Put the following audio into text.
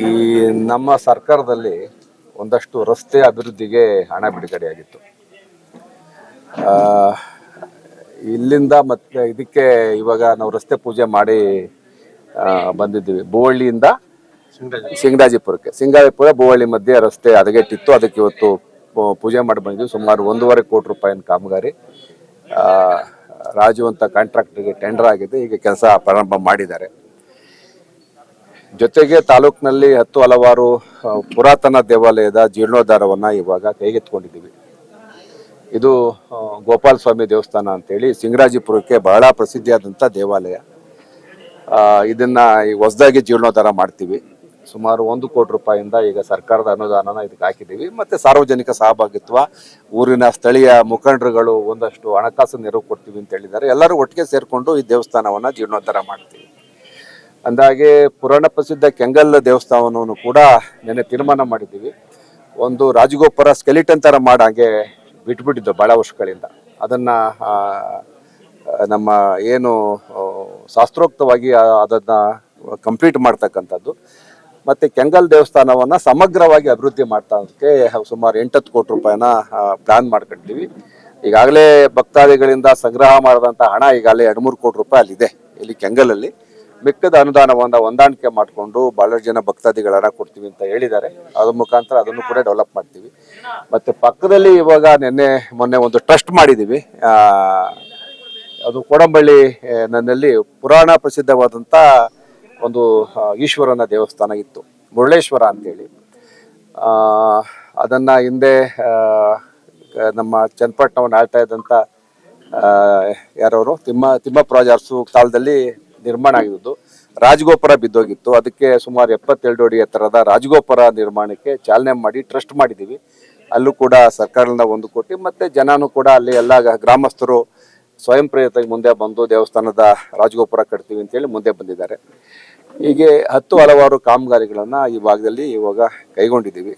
ಈ ನಮ್ಮ ಸರ್ಕಾರದಲ್ಲಿ ಒಂದಷ್ಟು ರಸ್ತೆ ಅಭಿವೃದ್ಧಿಗೆ ಹಣ ಬಿಡುಗಡೆಯಾಗಿತ್ತು. ಆ, ಇಲ್ಲಿಂದ ಮತ್ತೆ ಇದಕ್ಕೆ ಇವಾಗ ನಾವು ರಸ್ತೆ ಪೂಜೆ ಮಾಡಿ ಬಂದಿದ್ದೀವಿ. ಬೋವಳ್ಳಿಯಿಂದ ಸಿಂಗಡಾಜಿಪುರಕ್ಕೆ ಸಿಂಗಾಜಿಪುರ ಬೋವಳ್ಳಿ ಮಧ್ಯೆ ರಸ್ತೆ ಅದಗೆಟ್ಟಿತ್ತು ಅದಕ್ಕೆ ಇವತ್ತು ಪೂಜೆ ಮಾಡಿ ಬಂದಿದ್ದೀವಿ ಸುಮಾರು ಒಂದೂವರೆ ಕೋಟಿ ರೂಪಾಯಿನ ಕಾಮಗಾರಿ. ಆ, ರಾಜು ಅಂತ ಕಾಂಟ್ರಾಕ್ಟರ್ಗೆ ಟೆಂಡರ್ ಆಗಿದೆ. ಈಗ ಕೆಲಸ ಪ್ರಾರಂಭ ಮಾಡಿದ್ದಾರೆ. ಜೊತೆಗೆ ತಾಲೂಕಿನಲ್ಲಿ ಹತ್ತು ಹಲವಾರು ಪುರಾತನ ದೇವಾಲಯದ ಜೀರ್ಣೋದ್ಧಾರವನ್ನು ಇವಾಗ ಕೈಗೆತ್ಕೊಂಡಿದ್ದೀವಿ ಇದು ಗೋಪಾಲ ಸ್ವಾಮಿ ದೇವಸ್ಥಾನ ಅಂತೇಳಿ ಸಿಂಗರಾಜಿಪುರಕ್ಕೆ ಬಹಳ ಪ್ರಸಿದ್ಧಿಯಾದಂಥ ದೇವಾಲಯ. ಇದನ್ನ ಈ ಹೊಸದಾಗಿ ಜೀರ್ಣೋದ್ಧಾರ ಮಾಡ್ತೀವಿ. ಸುಮಾರು ಒಂದು ಕೋಟಿ ರೂಪಾಯಿಂದ ಈಗ ಸರ್ಕಾರದ ಅನುದಾನನ ಇದಕ್ಕೆ ಹಾಕಿದ್ದೀವಿ. ಮತ್ತು ಸಾರ್ವಜನಿಕ ಸಹಭಾಗಿತ್ವ, ಊರಿನ ಸ್ಥಳೀಯ ಮುಖಂಡರುಗಳು ಒಂದಷ್ಟು ಹಣಕಾಸು ನೆರವು ಕೊಡ್ತೀವಿ ಅಂತ ಹೇಳಿದ್ದಾರೆ. ಎಲ್ಲರೂ ಒಟ್ಟಿಗೆ ಸೇರಿಕೊಂಡು ಈ ದೇವಸ್ಥಾನವನ್ನು ಜೀರ್ಣೋದ್ಧಾರ ಮಾಡ್ತೀವಿ. ಅಂದಾಗೆ ಪುರಾಣ ಪ್ರಸಿದ್ಧ ಕೆಂಗಲ್ ದೇವಸ್ಥಾನವನ್ನು ಕೂಡ ನೆನೆ ತೀರ್ಮಾನ ಮಾಡಿದ್ದೀವಿ. ಒಂದು ರಾಜಗೋಪುರ ಸ್ಕೆಲಿಟನ್ ಥರ ಮಾಡಾಗೆ ಬಿಟ್ಬಿಟ್ಟಿದ್ದು ಭಾಳ ವರ್ಷಗಳಿಂದ. ಅದನ್ನು ನಮ್ಮ ಏನು ಶಾಸ್ತ್ರೋಕ್ತವಾಗಿ ಅದನ್ನು ಕಂಪ್ಲೀಟ್ ಮಾಡ್ತಕ್ಕಂಥದ್ದು. ಮತ್ತು ಕೆಂಗಲ್ ದೇವಸ್ಥಾನವನ್ನು ಸಮಗ್ರವಾಗಿ ಅಭಿವೃದ್ಧಿ ಮಾಡ್ತಾಕ್ಕೆ ಸುಮಾರು ಎಂಟತ್ತು ಕೋಟಿ ರೂಪಾಯಿನ ಪ್ಲಾನ್ ಮಾಡ್ಕೊಂಡಿದ್ದೀವಿ. ಈಗಾಗಲೇ ಭಕ್ತಾದಿಗಳಿಂದ ಸಂಗ್ರಹ ಮಾಡಿದಂಥ ಹಣ ಈಗಾಗಲೇ ಎರಡು ಮೂರು ಕೋಟಿ ರೂಪಾಯಿ ಅಲ್ಲಿದೆ, ಇಲ್ಲಿ ಕೆಂಗಲಲ್ಲಿ. ಮಿಕ್ಕದ ಅನುದಾನವನ್ನು ಹೊಂದಾಣಿಕೆ ಮಾಡಿಕೊಂಡು ಬಹಳಷ್ಟು ಜನ ಭಕ್ತಾದಿಗಳನ್ನು ಕೊಡ್ತೀವಿ ಅಂತ ಹೇಳಿದ್ದಾರೆ. ಅದ್ರ ಮುಖಾಂತರ ಅದನ್ನು ಕೂಡ ಡೆವಲಪ್ ಮಾಡ್ತೀವಿ. ಮತ್ತು ಪಕ್ಕದಲ್ಲಿ ಇವಾಗ ನಿನ್ನೆ, ಮೊನ್ನೆ ಒಂದು ಟ್ರಸ್ಟ್ ಮಾಡಿದ್ದೀವಿ ಅದು ಕೋಡಂಬಳ್ಳಿ ನನ್ನಲ್ಲಿ ಪುರಾಣ ಪ್ರಸಿದ್ಧವಾದಂಥ ಒಂದು ಈಶ್ವರನ ದೇವಸ್ಥಾನ ಇತ್ತು. ಮುರುಳೇಶ್ವರ ಅಂತೇಳಿ. ಅದನ್ನು ಅದನ್ನ ಹಿಂದೆ ನಮ್ಮ ಚನ್ನಪಟ್ಟಣವನ್ನು ಆಳ್ತಾ ಇದ್ದಂಥ ಯಾರವರು? ತಿಮ್ಮ, ತಿಮ್ಮಪ್ಪ ಅರಸು ಕಾಲದಲ್ಲಿ ನಿರ್ಮಾಣ ಆಗಿದ್ದು ರಾಜಗೋಪುರ ಬಿದ್ದೋಗಿತ್ತು. ಅದಕ್ಕೆ ಸುಮಾರು ಎಪ್ಪತ್ತೆರಡು ಅಡಿ ಎತ್ತರದ ರಾಜಗೋಪುರ ನಿರ್ಮಾಣಕ್ಕೆ ಚಾಲನೆ ಮಾಡಿ ಟ್ರಸ್ಟ್ ಮಾಡಿದ್ದೀವಿ. ಅಲ್ಲೂ ಕೂಡ ಸರ್ಕಾರದಿಂದ ಒಂದು ಕೋಟಿ ಮತ್ತು ಜನನೂ ಕೂಡ ಅಲ್ಲಿ ಎಲ್ಲ ಗ್ರಾಮಸ್ಥರು ಸ್ವಯಂ ಪ್ರೇರಿತ ಮುಂದೆ ಬಂದು ದೇವಸ್ಥಾನದ ರಾಜಗೋಪುರ ಕಟ್ತೀವಿ ಅಂತೇಳಿ ಮುಂದೆ ಬಂದಿದ್ದಾರೆ. ಹೀಗೆ ಹತ್ತು ಹಲವಾರು ಕಾಮಗಾರಿಗಳನ್ನು ಈ ಭಾಗದಲ್ಲಿ ಇವಾಗ ಕೈಗೊಂಡಿದ್ದೀವಿ.